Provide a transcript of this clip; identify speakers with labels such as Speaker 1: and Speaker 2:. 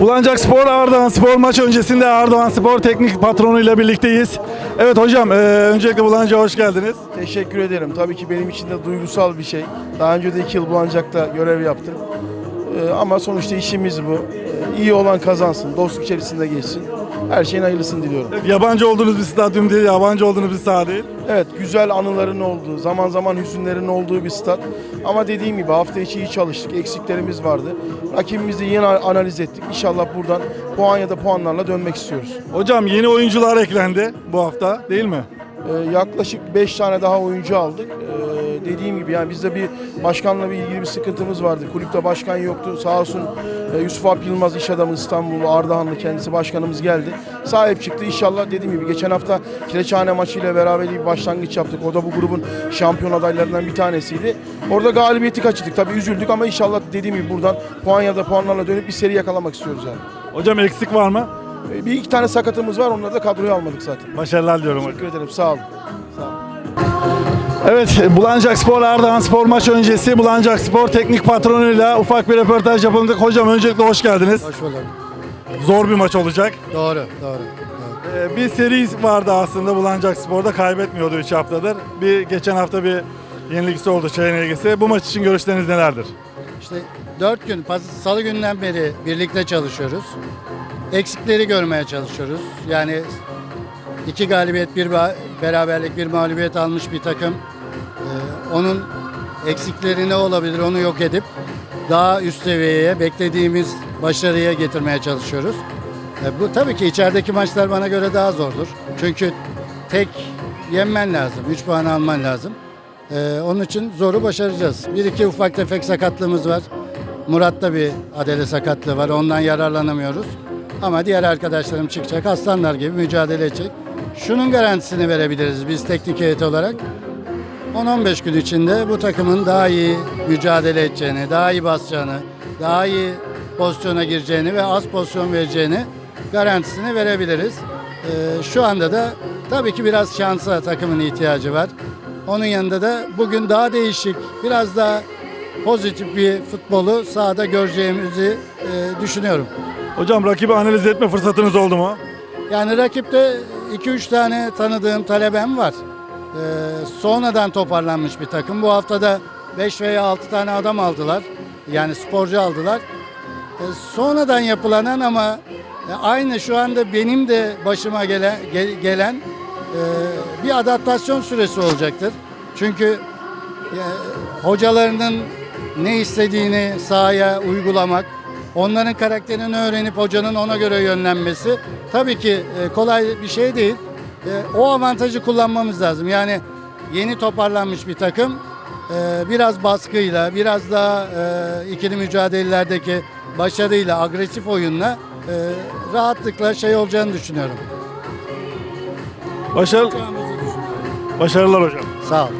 Speaker 1: Bulancak Spor Ardahan Spor maç öncesinde Ardahan Spor teknik patronuyla birlikteyiz. Evet hocam e, öncelikle Bulancak'a hoş geldiniz.
Speaker 2: Teşekkür ederim. Tabii ki benim için de duygusal bir şey. Daha önce de iki yıl Bulancak'ta görev yaptım. Ee, ama sonuçta işimiz bu. Ee, iyi olan kazansın, dostluk içerisinde geçsin. Her şeyin hayırlısını diliyorum.
Speaker 1: Yabancı olduğunuz bir stadyum değil, yabancı olduğunuz bir saha değil.
Speaker 2: Evet, güzel anıların olduğu, zaman zaman hüzünlerin olduğu bir stat. Ama dediğim gibi hafta içi iyi çalıştık, eksiklerimiz vardı. Rakibimizi yeni analiz ettik. İnşallah buradan puan ya da puanlarla dönmek istiyoruz.
Speaker 1: Hocam yeni oyuncular eklendi bu hafta değil mi?
Speaker 2: Ee, yaklaşık 5 tane daha oyuncu aldık. Ee, dediğim gibi yani bizde bir başkanla bir ilgili bir sıkıntımız vardı. Kulüpte başkan yoktu. Sağ olsun Yusuf Alp Yılmaz iş adamı İstanbul'u Ardahanlı kendisi başkanımız geldi. Sahip çıktı. İnşallah dediğim gibi geçen hafta Kireçhane maçıyla beraber bir başlangıç yaptık. O da bu grubun şampiyon adaylarından bir tanesiydi. Orada galibiyeti kaçırdık. Tabii üzüldük ama inşallah dediğim gibi buradan puan ya da puanlarla dönüp bir seri yakalamak istiyoruz yani.
Speaker 1: Hocam eksik var mı?
Speaker 2: Ee, Bir iki tane sakatımız var. Onları da kadroya almadık zaten.
Speaker 1: Başarılar diliyorum hocam.
Speaker 2: Teşekkür ederim. Sağ olun. Sağ olun.
Speaker 1: Evet, Bulancak Spor Ardahan Spor maç öncesi Bulancak Spor teknik patronuyla ufak bir röportaj yapıldı. Hocam öncelikle hoş geldiniz.
Speaker 3: Hoş bulduk.
Speaker 1: Zor bir maç olacak.
Speaker 3: Doğru, doğru.
Speaker 1: Ee, bir seri vardı aslında Bulancak Spor'da kaybetmiyordu 3 haftadır. Bir geçen hafta bir yenilikisi oldu Çayın Ege'si. Bu maç için görüşleriniz nelerdir?
Speaker 3: İşte dört gün, paz- salı günden beri birlikte çalışıyoruz. Eksikleri görmeye çalışıyoruz. Yani iki galibiyet, bir beraberlik, bir mağlubiyet almış bir takım. Ee, onun eksikleri ne olabilir onu yok edip daha üst seviyeye, beklediğimiz başarıya getirmeye çalışıyoruz. Ee, bu tabii ki içerideki maçlar bana göre daha zordur. Çünkü tek yenmen lazım, 3 puan alman lazım. Ee, onun için zoru başaracağız. Bir iki ufak tefek sakatlığımız var. Murat'ta bir adele sakatlığı var. Ondan yararlanamıyoruz. Ama diğer arkadaşlarım çıkacak. Aslanlar gibi mücadele edecek. Şunun garantisini verebiliriz biz teknik heyet olarak. 10-15 gün içinde bu takımın daha iyi mücadele edeceğini, daha iyi basacağını, daha iyi pozisyona gireceğini ve az pozisyon vereceğini garantisini verebiliriz. Ee, şu anda da tabii ki biraz şansa takımın ihtiyacı var. Onun yanında da bugün daha değişik, biraz daha pozitif bir futbolu sahada göreceğimizi e, düşünüyorum.
Speaker 1: Hocam rakibi analiz etme fırsatınız oldu mu?
Speaker 3: Yani rakipte 2-3 tane tanıdığım talebem var. Ee, sonradan toparlanmış bir takım. Bu haftada 5 veya 6 tane adam aldılar. Yani sporcu aldılar. Ee, sonradan yapılanan ama e, aynı şu anda benim de başıma gelen, ge- gelen e, bir adaptasyon süresi olacaktır. Çünkü e, hocalarının ne istediğini sahaya uygulamak, onların karakterini öğrenip hocanın ona göre yönlenmesi tabii ki e, kolay bir şey değil. E, o avantajı kullanmamız lazım. Yani yeni toparlanmış bir takım e, biraz baskıyla, biraz daha ikili mücadelelerdeki başarıyla, agresif oyunla rahatlıkla şey olacağını düşünüyorum.
Speaker 1: Başarı, başarılar hocam.
Speaker 3: Sağ ol.